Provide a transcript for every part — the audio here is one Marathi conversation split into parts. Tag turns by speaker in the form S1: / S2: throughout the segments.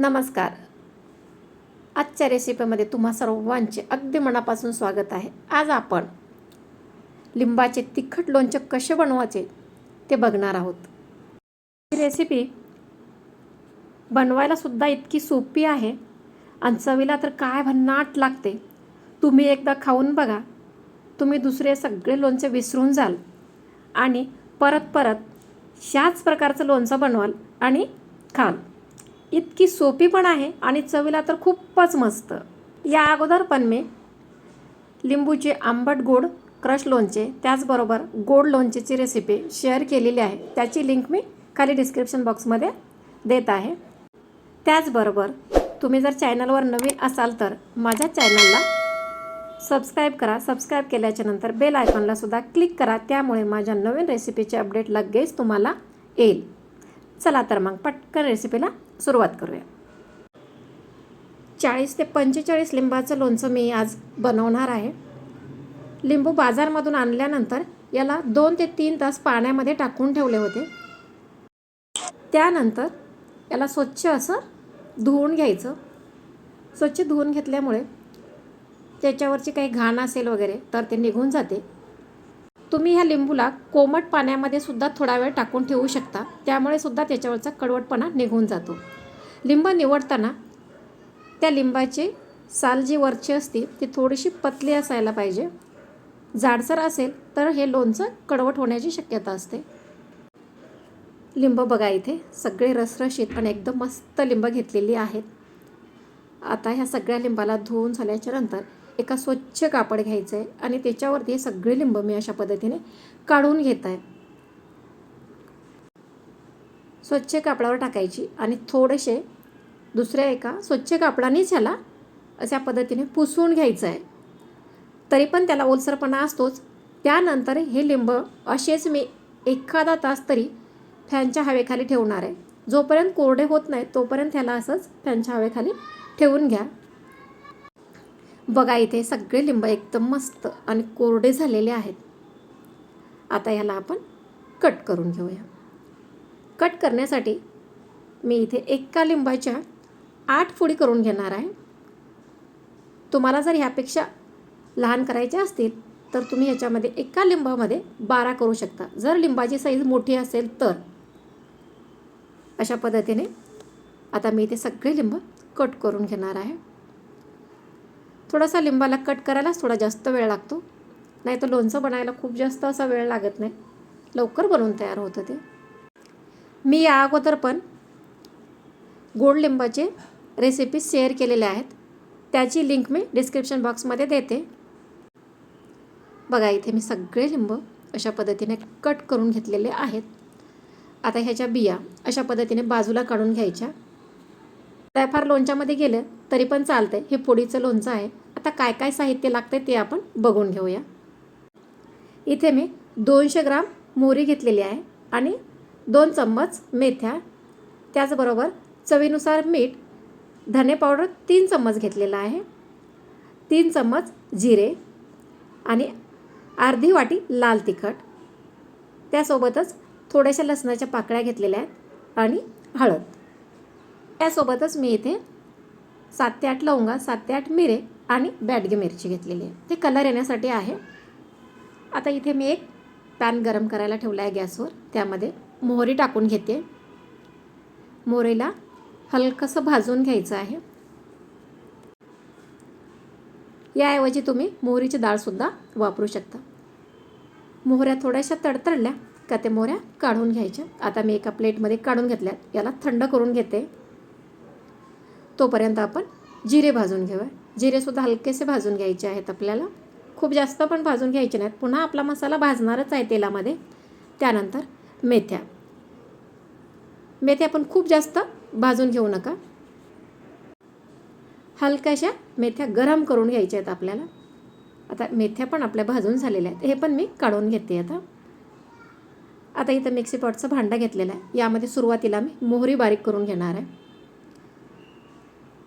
S1: नमस्कार. आजच्या रेसिपीमध्ये तुम्हा सर्वांचे अगदी मनापासून स्वागत आहे. आज आपण लिंबाचे तिखट लोणचे कसे बनवायचे ते बघणार आहोत. ही रेसिपी बनवायला सुद्धा इतकी सोपी आहे आणि चवीला तर काय भन्नाट लागते. तुम्ही एकदा खाऊन बघा. तुम्ही दुसरे सगळे लोणचे विसरून जाल. आणि परत परत ह्याच प्रकारचं लोणचं बनवाल आणि खाल. इतकी सोपी पण आहे आणि चवीला तर खूपच मस्त. या अगोदर पण मी लिंबूचे आंबट गोड क्रश लोणचे त्याचबरोबर गोड लोणचेची रेसिपी शेअर केलेली आहे. त्याची लिंक मी खाली डिस्क्रिप्शन बॉक्समध्ये देत आहे. त्याचबरोबर तुम्ही जर चॅनलवर नवीन असाल तर माझ्या चॅनलला सबस्क्राईब करा. सबस्क्राईब केल्याच्यानंतर बेल आयकॉनलासुद्धा क्लिक करा. त्यामुळे माझ्या नवीन रेसिपीचे अपडेट लगेच तुम्हाला येईल. चला तर मग पटकन रेसिपीला सुरुवात करूया. चाळीस ते पंचेचाळीस लिंबाचं लोणचं मी आज बनवणार आहे. लिंबू बाजारमधून आणल्यानंतर याला दोन ते तीन तास पाण्यामध्ये टाकून ठेवले होते. त्यानंतर याला स्वच्छ असं धुवून घ्यायचं. स्वच्छ धुवून घेतल्यामुळे त्याच्यावरची काही घाण असेल वगैरे तर ते निघून जाते. तुम्ही ह्या लिंबूला कोमट पाण्यामध्ये सुद्धा थोडा वेळ टाकून ठेवू शकता. त्यामुळे सुद्धा त्याच्यावरचा कडवटपणा निघून जातो. लिंब निवडताना त्या लिंबाची साल जी वरची असते ती थोडीशी पतली असायला पाहिजे. जाडसर असेल तर हे लोणचं कडवट होण्याची शक्यता असते. लिंब बघा इथे सगळे रसरशीत आणि एकदम मस्त लिंब घेतलेली आहेत. आता ह्या सगळ्या लिंबाला धुवून झाल्याच्यानंतर एका स्वच्छ कापड घ्यायचं आहे आणि त्याच्यावरती सगळे लिंब मी अशा पद्धतीने काढून घेत आहे स्वच्छ कापडावर टाकायची आणि थोडेसे दुसऱ्या एका स्वच्छ कापडानेच ह्याला अशा पद्धतीने पुसून घ्यायचं आहे तरी पण त्याला ओलसरपणा असतोच. त्यानंतर हे लिंब असेच मी एखादा तास तरी फॅनच्या हवेखाली ठेवणार आहे. जोपर्यंत कोरडे होत नाही तोपर्यंत ह्याला असंच फॅनच्या हवेखाली ठेवून घ्या. बघा इथे सगळे लिंब एकदम मस्त आणि कोरडे झालेले आहेत. आता ह्याला आपण कट करून घेऊया. कट करण्यासाठी मी इथे एका लिंबाच्या आठ फोडी करून घेणार आहे. तुम्हाला जर ह्यापेक्षा लहान करायचे असतील तर तुम्ही ह्याच्यामध्ये एका लिंबामध्ये बारा करू शकता. जर लिंबाची साईज मोठी असेल तर. अशा पद्धतीने आता मी इथे सगळे लिंब कट करून घेणार आहे. थोडासा लिंबाला कट करायलाच थोडा जास्त वेळ लागतो. नाही तर लोणचं बनायला खूप जास्त असा वेळ लागत नाही. लवकर बनवून तयार होतं ते. मी या अगोदर पण गोड लिंबाचे रेसिपी शेअर केलेल्या आहेत. त्याची लिंक मी डिस्क्रिप्शन बॉक्समध्ये देते. बघा इथे मी सगळे लिंब अशा पद्धतीने कट करून घेतलेले आहेत. आता ह्याच्या बिया अशा पद्धतीने बाजूला काढून घ्यायच्या. फार लोणच्यामध्ये गेलं तरी पण चालतंय. हे पोळीचं लोणचं आहे. आता काय काय साहित्य लागतं ते आपण बघून घेऊया. इथे मी दोनशे ग्राम मोहरी घेतलेली आहे आणि दोन चम्मच मेथ्या त्याचबरोबर चवीनुसार मीठ धने पावडर तीन चम्मच घेतलेला आहे तीन चम्मच जिरे आणि अर्धी वाटी लाल तिखट. त्यासोबतच थोड्याशा लसणाच्या पाकळ्या घेतलेल्या आहेत आणि हळद. त्यासोबतच मी इथे सात ते आठ लवंगा सात ते आठ मिरे आणि बॅडगे मिरची घेतलेली आहे. ते कलर येण्यासाठी आहे. आता इथे मी एक पॅन गरम करायला ठेवला आहे गॅसवर. त्यामध्ये मोहरी टाकून घेते. मोहरीला हलकंसं भाजून घ्यायचं आहे. याऐवजी तुम्ही मोहरीची डाळसुद्धा वापरू शकता. मोहऱ्या थोड्याशा तडतडल्या का ते मोहऱ्या काढून घ्यायच्या. आता मी एका प्लेटमध्ये काढून घेतल्यात. याला थंड करून घेते. तोपर्यंत आपण जिरे भाजून घेऊया. जिरेसुद्धा हलकेसे भाजून घ्यायचे आहेत आपल्याला. खूप जास्त पण भाजून घ्यायचे नाहीत. पुन्हा आपला मसाला भाजणारच आहे तेलामध्ये. त्यानंतर मेथ्या. मेथ्या पण खूप जास्त भाजून घेऊ नका. हलक्याशा मेथ्या गरम करून घ्यायच्या आहेत आपल्याला. आता मेथ्या पण आपल्या भाजून झालेल्या आहेत. हे पण मी काढून घेते आता. आता इथं मिक्सी पॉटचं भांडा घेतलेला आहे. यामध्ये सुरुवातीला मी मोहरी बारीक करून घेणार आहे.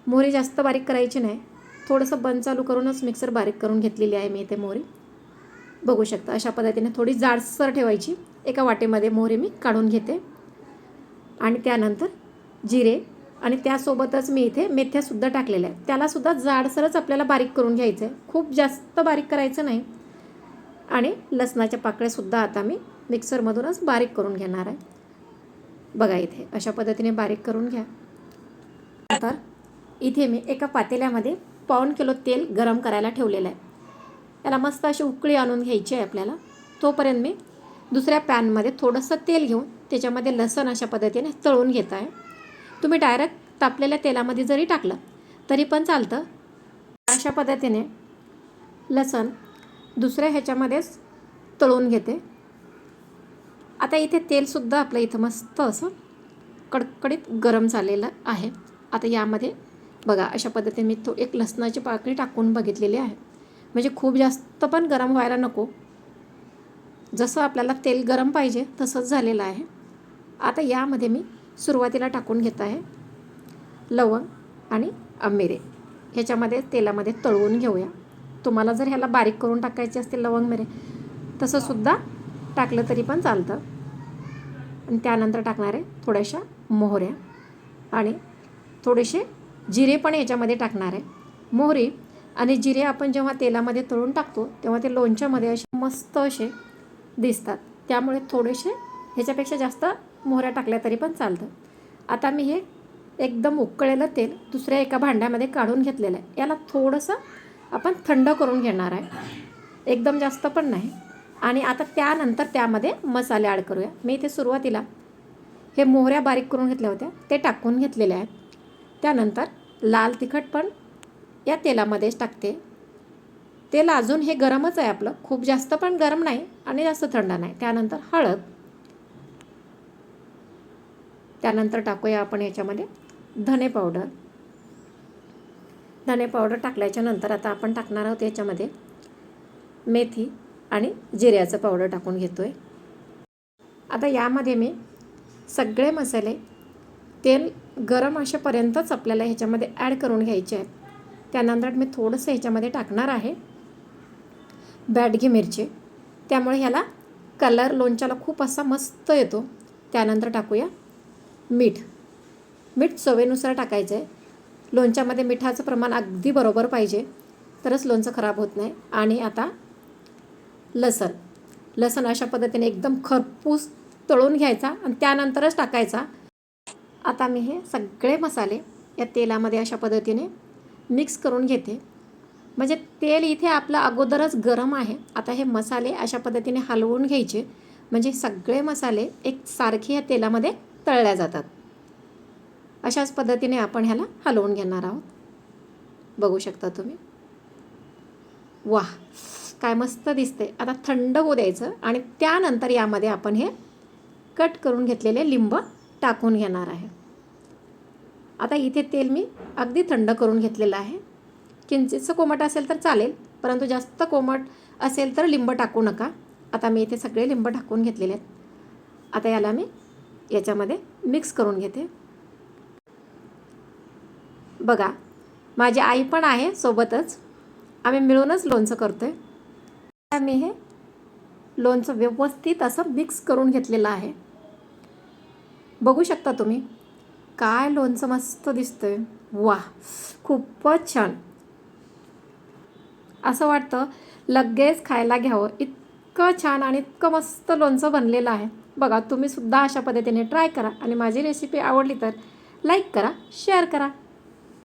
S1: मोहरी जास्त बारीक करायची नाही. थोडंसं बंद चालू करूनच मिक्सर बारीक करून घेतलेली आहे मी इथे मोहरी. बघू शकता अशा पद्धतीने थोडी जाडसर ठेवायची. एका वाटेमध्ये मोहरी मी काढून घेते. आणि त्यानंतर जिरे आणि त्यासोबतच मी इथे मेथ्यासुद्धा टाकलेल्या आहेत. त्यालासुद्धा जाडसरच आपल्याला बारीक करून घ्यायचं आहे खूप जास्त बारीक करायचं नाही. आणि लसणाच्या पाकळ्यासुद्धा आता मी मिक्सरमधूनच बारीक करून घेणार आहे. बघा इथे अशा पद्धतीने बारीक करून घ्या. तर इथे मी एका पातेल्यामध्ये पाऊण किलो तेल गरम करायला ठेवलेलं आहे. याला मस्त अशी उकळी आणून घ्यायची आहे आपल्याला. तोपर्यंत मी दुसऱ्या पॅनमध्ये थोडंसं तेल घेऊन त्याच्यामध्ये लसण अशा पद्धतीने तळून घेत आहे. तुम्ही डायरेक्ट तापलेल्या तेलामध्ये जरी टाकलं तरी पण चालतं. अशा पद्धतीने लसण दुसऱ्या ह्याच्यामध्येच तळून घेते. आता इथे तेलसुद्धा आपलं इथं मस्त असं कडकडीत गरम झालेलं आहे. आता यामध्ये बघा अशा पद्धतीने मी तो एक लसणाची पाकळी टाकून बघितलेली आहे. म्हणजे खूप जास्त पण गरम व्हायला नको. जसं आपल्याला तेल गरम पाहिजे तसंच झालेलं आहे. आता यामध्ये मी सुरुवातीला टाकून घेत आहे लवंग आणि मिरे ह्याच्यामध्ये तेलामध्ये तळवून घेऊया. तुम्हाला जर ह्याला बारीक करून टाकायचे असतील लवंग मिरे तसंसुद्धा टाकलं तरी पण चालतं. आणि त्यानंतर टाकणार आहे थोड्याशा मोहऱ्या आणि थोडेसे जिरे पण याच्यामध्ये टाकणार आहे. मोहरी आणि जिरे आपण जेव्हा तेलामध्ये तळून टाकतो तेव्हा ते लोणच्यामध्ये असे मस्त असे दिसतात. त्यामुळे थोडेसे ह्याच्यापेक्षा जास्त मोहऱ्या टाकल्या तरी पण चालतं. आता मी हे एकदम उकळलेलं तेल दुसऱ्या एका भांड्यामध्ये काढून घेतलेलं आहे. याला थोडंसं आपण थंड करून घेणार आहे. एकदम जास्त पण नाही. आणि आता त्यानंतर त्यामध्ये मसाले ॲड करूया. मी इथे सुरुवातीला हे मोहऱ्या बारीक करून घेतल्या होत्या. ते टाकून घेतलेल्या आहेत. त्यानंतर लाल तिखट पण या तेलामध्येच टाकते. तेल अजून हे गरमच आहे आपलं. खूप जास्त पण गरम नाही आणि जास्त थंड नाही. त्यानंतर हळद. त्यानंतर टाकूया आपण याच्यामध्ये धने पावडर. धने पावडर टाकल्याच्या नंतर आता आपण टाकणार आहोत याच्यामध्ये मेथी आणि जिऱ्याचं पावडर टाकून घेतो आहे आता यामध्ये मी सगळे मसाले तेल गरम असेपर्यंतच आपल्याला ह्याच्यामध्ये ॲड करून घ्यायचे आहेत. त्यानंतर मी थोडंसं ह्याच्यामध्ये टाकणार आहे बॅडगी मिरची. त्यामुळे ह्याला कलर लोणच्याला खूप असा मस्त येतो. त्यानंतर टाकूया मीठ. मीठ चवेनुसार टाकायचं आहे लोणच्यामध्ये मिठाचं प्रमाण अगदी बरोबर पाहिजे. तरच लोणचं खराब होत नाही. आणि आता लसण. लसण अशा पद्धतीने एकदम खरपूस तळून घ्यायचा आणि त्यानंतरच टाकायचा. आता मी हे सगळे मसाले या तेलामध्ये अशा पद्धतीने मिक्स करून घेते. म्हणजे तेल इथे आपलं अगोदरच गरम आहे. आता हे मसाले अशा पद्धतीने हलवून घ्यायचे. म्हणजे सगळे मसाले एक सारखे या तेलामध्ये तळल्या जातात. अशाच पद्धतीने आपण ह्याला हलवून घेणार आहोत. बघू शकता तुम्ही. वाह! काय मस्त दिसते आता थंड होऊ द्यायचं आणि त्यानंतर यामध्ये आपण हे कट करून घेतलेले लिंब टाकून घेणार आहे. आता इथे तेल मी अगदी थंड करून घेतलेलं आहे. किंचितचं कोमट असेल तर चालेल परंतु जास्त कोमट असेल तर लिंब टाकू नका. आता मी इथे सगळे लिंब टाकून घेतलेले आहेत. आता याला मी याच्यामध्ये मिक्स करून घेते. बघा माझी आई पण आहे सोबतच. आम्ही मिळूनच लोणचं करतो आहे मी हे लोणचं व्यवस्थित असं मिक्स करून घेतलेलं आहे. बघू शकता तुम्ही. काय लोणचं मस्त दिसतंय. वा खूपच छान. असं वाटतं लगेच खायला घ्यावं. इतकं छान आणि इतकं मस्त लोणचं बनलेलं आहे. बघा तुम्हीसुद्धा अशा पद्धतीने ट्राय करा आणि माझी रेसिपी आवडली तर लाईक करा शेअर करा.